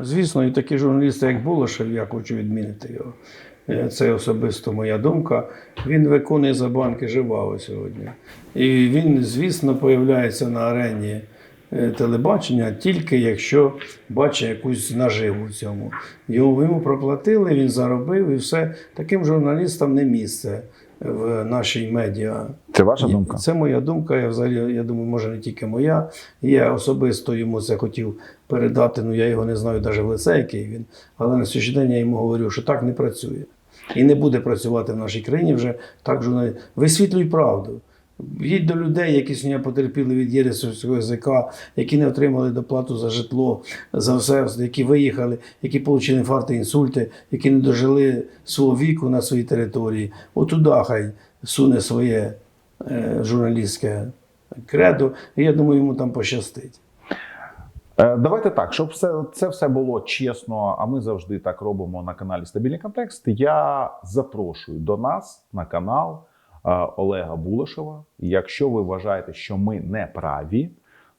Звісно, і такі журналісти, як Булошев, я хочу відмінити його. Е, Це особисто моя думка. Він виконує за банки Живаго сьогодні. І він, звісно, появляється на арені е, телебачення тільки якщо бачить якусь наживу в цьому. Йому, йому проплатили, він заробив і все. Таким журналістам не місце в нашій медіа. Це ваша думка? Це моя думка. Я взагалі, я думаю, може не тільки моя. Я особисто йому це хотів передати. Ну я його не знаю навіть в лице, який він. Але на сьогоднішній день я йому говорю, що так не працює. І не буде працювати в нашій країні вже так журналі. Висвітлюй правду. Їдь до людей, які сьогодні потерпіли від єресовського язика, які не отримали доплату за житло, за все, які виїхали, які отримали інфаркти, інсульти, які не дожили свого віку на своїй території. Отуди хай суне своє журналістське кредо, і я думаю, йому там пощастить. Е, Давайте так, щоб все це все було чесно. А ми завжди так робимо на каналі Стабільний контекст. Я запрошую до нас на канал е, Олега Булашева. Якщо ви вважаєте, що ми не праві,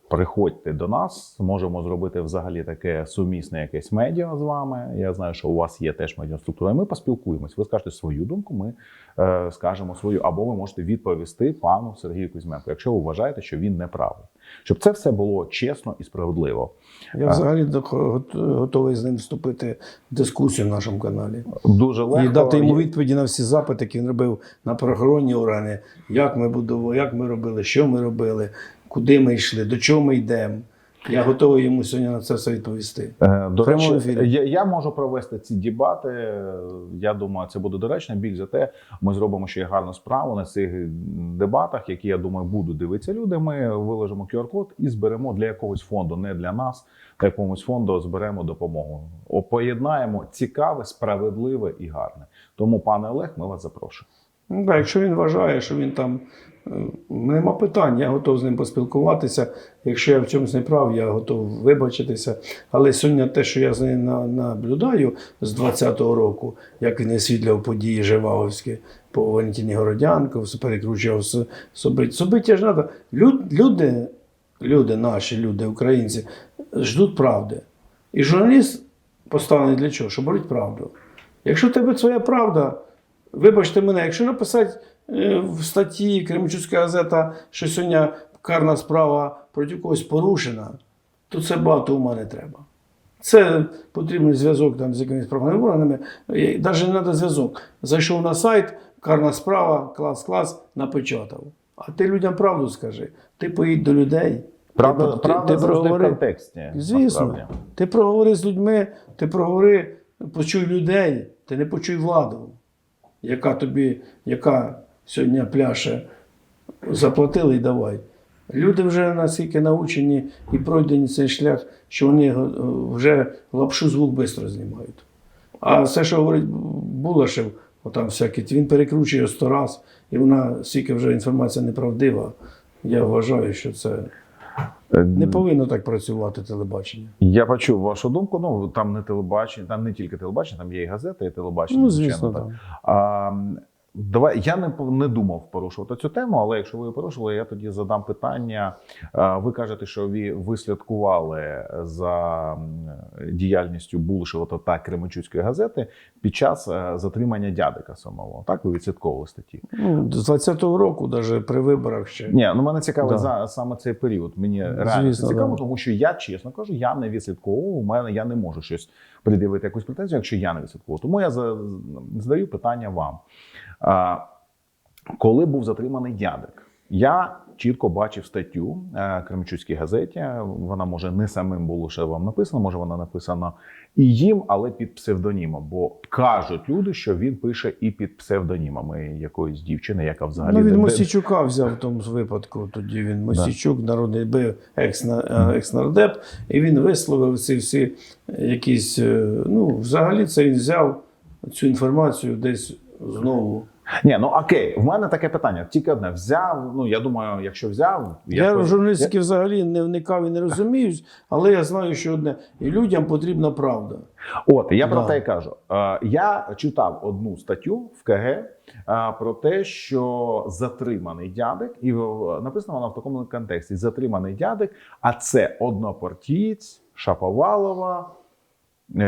приходьте до нас. Можемо зробити взагалі таке сумісне якесь медіа з вами. Я знаю, що у вас є теж медіаструктура. і Ми поспілкуємось. Ви скажете свою думку, ми е, скажемо свою, або ви можете відповісти пану Сергію Кузьменку, якщо ви вважаєте, що він не правий. Щоб це все було чесно і справедливо. Я взагалі до- гот- готовий з ним вступити в дискусію в нашому каналі. Дуже легко. І дати йому відповіді на всі запити, які він робив на правоохоронні органи, як ми будували, як ми робили, що ми робили, куди ми йшли, до чого ми йдемо. Я готовий йому сьогодні на це все відповісти. Е, До речі, я, я можу провести ці дебати. Я думаю, це буде доречно. Біль за те, ми зробимо ще гарну справу на цих дебатах, які я думаю, будуть дивитися люди. Ми виложимо QR-код і зберемо для якогось фонду, не для нас, для якогось фонду зберемо допомогу. Поєднаємо цікаве, справедливе і гарне. Тому, пане Олег, ми вас запрошуємо. Ну, якщо він вважає, що він там е, нема питань, я готов з ним поспілкуватися. Якщо я в чомусь не прав, я готов вибачитися. Але сьогодні те, що я з ним наблюдаю з 20-го року, як він висвітлював події Живаговські по Валентині Городянко, перекручував собиття. Собиття ж треба. Люд, люди, люди, наші люди, українці, ждуть правди. І журналіст поставлений для чого? Щоб говорити правду. Якщо в тебе своя правда, Вибачте мене, якщо написати е, в статті Кременчуцька газета, що сьогодні карна справа проти когось порушена, то це багато ума не треба. Це потрібний зв'язок там з якимись правоохоронними органами. Навіть не треба зв'язок. Зайшов на сайт, карна справа, клас, клас, напечатав. А ти людям правду скажи. Ти поїдь до людей. Правда, ти, правда ти завжди в контексті. Звісно. насправді. Ти проговори з людьми, ти проговори, почуй людей, ти не почуй владу, яка тобі, яка сьогодні пляше, заплатили і давай. Люди вже наскільки научені і пройдені цей шлях, що вони е, вже лапшу звук швидко знімають. А все, що говорить Булашев, отам всякі, він перекручує сто раз, і вона стільки вже інформація неправдива. Я вважаю, що це не повинно так працювати телебачення. Я почув вашу думку. Ну там не телебачення, там не тільки телебачення, там є і газета, і телебачення. Ну, звичайно, звісно, так. так. А, давай я не не думав порушувати цю тему, але якщо ви її порушили, я тоді задам питання. Ви кажете, що ви, ви слідкували за діяльністю Булшева та Кременчуцької газети під час е, затримання дядика самого. Так, ви відслідковували статті? Ну, з 20-го року, навіть при виборах ще. Ні, ну мене цікавить Да. за саме цей період. Мені реально Звісно, цікаво, да. тому що я чесно кажу, я не відслідковував. У мене я не можу щось пред'явити якусь претензію, якщо я не відслідкував. Тому я задаю питання вам. Коли був затриманий дядик, я чітко бачив статтю е, Кременчуцькій газеті. Вона може не самим Булушевим написана, може вона написана і їм, але під псевдонімом. Бо кажуть люди, що він пише і під псевдонімами якоїсь дівчини, яка взагалі Ну, він де- Мосійчука взяв в тому випадку. Тоді він Мосійчук, народний бив екс-на- е, екс-нардеп, і він висловив ці всі якісь. е, Ну, взагалі це він взяв цю інформацію десь знову. Ні, ну окей, в мене таке питання. Тільки одне взяв. Ну я думаю, якщо взяв, Я, в журналістики взагалі не вникав і не розумію, але я знаю, що одне і людям потрібна правда. От я про те й кажу. Е, я читав одну статтю в КГ е, про те, що затриманий дядик, і написано вона в такому контексті: затриманий дядик, а це однопартієць Шаповалова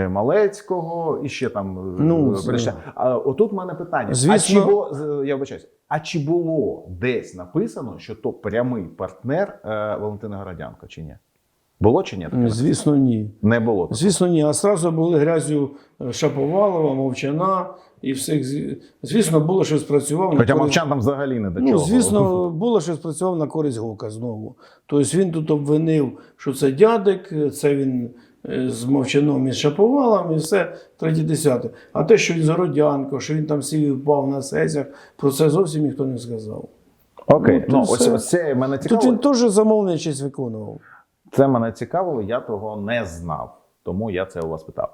Малецького і ще там е, Ну, перейшли. А отут в мене питання. Звісно. А чи було, я вибачаюсь, а чи було десь написано, що то прямий партнер е, Валентина Городянко, чи ні? Було чи ні? таке? Звісно, ні. Не було. Звісно, ні. А сразу були грязю е, Шаповалова, Мовчана і всіх. Звісно, було щось працював. Хоча користь- мовчан там взагалі не до чого. Ну, звісно, було щось працював на користь Гока знову. Тобто він тут обвинив, що це дядик, це він е, з мовчаном і з Шаповалом, і все третє десяте. А те, що він з Городянко, що він там сів і впав на сесіях, про це зовсім ніхто не сказав. Окей, Ну, ну, ось, ось це мене Тут він теж замовничість виконував. Це мене цікавило, я того не знав. Тому я це у вас питав.